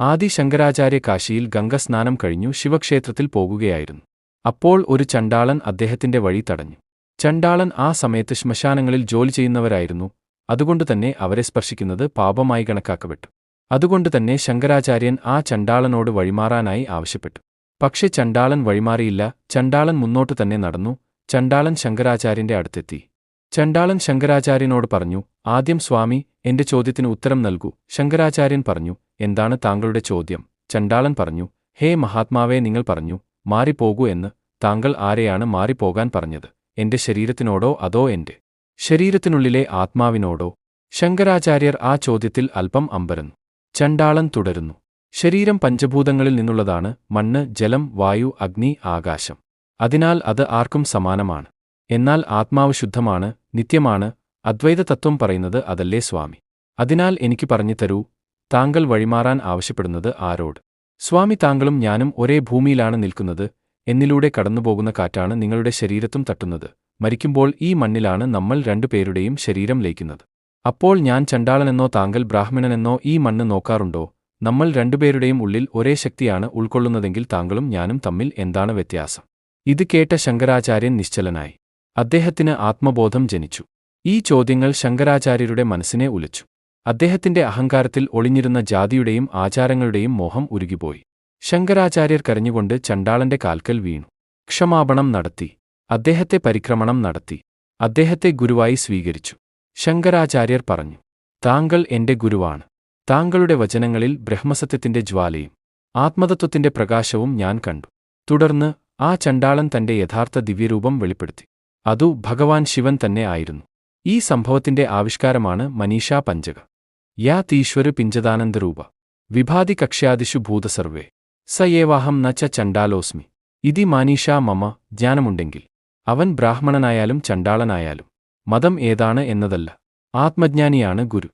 ആദി ശങ്കരാചാര്യ കാശിയിൽ ഗംഗസ്നാനം കഴിഞ്ഞു ശിവക്ഷേത്രത്തിൽ പോകുകയായിരുന്നു. അപ്പോൾ ഒരു ചണ്ടാളൻ അദ്ദേഹത്തിന്റെ വഴി തടഞ്ഞു. ചണ്ടാളൻ ആ സമയത്ത് ശ്മശാനങ്ങളിൽ ജോലി ചെയ്യുന്നവരായിരുന്നു. അതുകൊണ്ടുതന്നെ അവരെ സ്പർശിക്കുന്നത് പാപമായി കണക്കാക്കപ്പെട്ടു. അതുകൊണ്ടുതന്നെ ശങ്കരാചാര്യൻ ആ ചണ്ടാളനോട് വഴിമാറാനായി ആവശ്യപ്പെട്ടു. പക്ഷേ ചണ്ടാളൻ വഴിമാറിയില്ല. ചണ്ടാളൻ മുന്നോട്ടു തന്നെ നടന്നു. ചണ്ടാളൻ ശങ്കരാചാര്യന്റെ അടുത്തെത്തി. ചണ്ടാളൻ ശങ്കരാചാര്യനോട് പറഞ്ഞു ആദ്യം സ്വാമി എന്റെ ചോദ്യത്തിന് ഉത്തരം നൽകൂ. ശങ്കരാചാര്യൻ പറഞ്ഞു എന്താണ് താങ്കളുടെ ചോദ്യം? ചണ്ടാളൻ പറഞ്ഞു ഹേ മഹാത്മാവേ നിങ്ങൾ പറഞ്ഞു മാറിപ്പോകൂ എന്ന്. താങ്കൾ ആരെയാണ് മാറിപ്പോകാൻ പറഞ്ഞത്? എന്റെ ശരീരത്തിനോടോ അതോ എന്റെ ശരീരത്തിനുള്ളിലെ ആത്മാവിനോടോ? ശങ്കരാചാര്യർ ആ ചോദ്യത്തിൽ അല്പം അമ്പരന്നു. ചണ്ടാളൻ തുടരുന്നു ശരീരം പഞ്ചഭൂതങ്ങളിൽ നിന്നുള്ളതാണ് മണ്ണ് ജലം വായു അഗ്നി ആകാശം. അതിനാൽ അത് ആർക്കും സമാനമാണ്. എന്നാൽ ആത്മാവ് ശുദ്ധമാണ് നിത്യമാണ് അദ്വൈത തത്വം പറയുന്നത് അതല്ലേ സ്വാമി? അതിനാൽ എനിക്ക് പറഞ്ഞു തരൂ താങ്കൾ വഴിമാറാൻ ആവശ്യപ്പെടുന്നത് ആരോട്? സ്വാമി താങ്കളും ഞാനും ഒരേ ഭൂമിയിലാണ് നിൽക്കുന്നത് എന്നിലൂടെ കടന്നുപോകുന്ന കാറ്റാണ് നിങ്ങളുടെ ശരീരത്തും തട്ടുന്നത്. മരിക്കുമ്പോൾ ഈ മണ്ണിലാണ് നമ്മൾ രണ്ടുപേരുടെയും ശരീരം ലയിക്കുന്നത്. അപ്പോൾ ഞാൻ ചണ്ടാളനെന്നോ താങ്കൾ ബ്രാഹ്മണനെന്നോ ഈ മണ്ണ് നോക്കാറുണ്ടോ? നമ്മൾ രണ്ടുപേരുടെയും ഉള്ളിൽ ഒരേ ശക്തിയാണ് ഉൾക്കൊള്ളുന്നതെങ്കിൽ താങ്കളും ഞാനും തമ്മിൽ എന്താണ് വ്യത്യാസം? ഇത് കേട്ട ശങ്കരാചാര്യൻ നിശ്ചലനായി. അദ്ദേഹത്തിന് ആത്മബോധം ജനിച്ചു. ഈ ചോദ്യങ്ങൾ ശങ്കരാചാര്യരുടെ മനസ്സിനെ ഉലച്ചു. അദ്ദേഹത്തിന്റെ അഹങ്കാരത്തിൽ ഒളിഞ്ഞിരുന്ന ജാതിയുടെയും ആചാരങ്ങളുടെയും മോഹം ഉരുകിപ്പോയി. ശങ്കരാചാര്യർ കരഞ്ഞുകൊണ്ട് ചണ്ടാളന്റെ കാൽക്കൽ വീണു. ക്ഷമാപണം നടത്തി. അദ്ദേഹത്തെ പരിക്രമണം നടത്തി. അദ്ദേഹത്തെ ഗുരുവായി സ്വീകരിച്ചു. ശങ്കരാചാര്യർ പറഞ്ഞു താങ്കൾ എന്റെ ഗുരുവാണ്. താങ്കളുടെ വചനങ്ങളിൽ ബ്രഹ്മസത്യത്തിന്റെ ജ്വാലയും ആത്മതത്വത്തിന്റെ പ്രകാശവും ഞാൻ കണ്ടു. തുടർന്ന് ആ ചണ്ടാളൻ തന്റെ യഥാർത്ഥ ദിവ്യരൂപം വെളിപ്പെടുത്തി. അതു ഭഗവാൻ ശിവൻ തന്നെ ആയിരുന്നു. ഈ സംഭവത്തിന്റെ ആവിഷ്കാരമാണ് മനീഷാ പഞ്ചക. യാ തീശ്വര പിഞ്ചദാനന്ദരൂപ. വിഭാതി കക്ഷ്യാദിഷു ഭൂതസർവേ. സയേവാഹം ന ച ചണ്ടാലോസ്മി ഇതി മാനീഷാ മമ ജ്ഞാനമുണ്ടെങ്കിൽ. അവൻ ബ്രാഹ്മണനായാലും ചണ്ടാളനായാലും മതം ഏതാണ് എന്നതല്ല. ആത്മജ്ഞാനിയാണ് ഗുരു.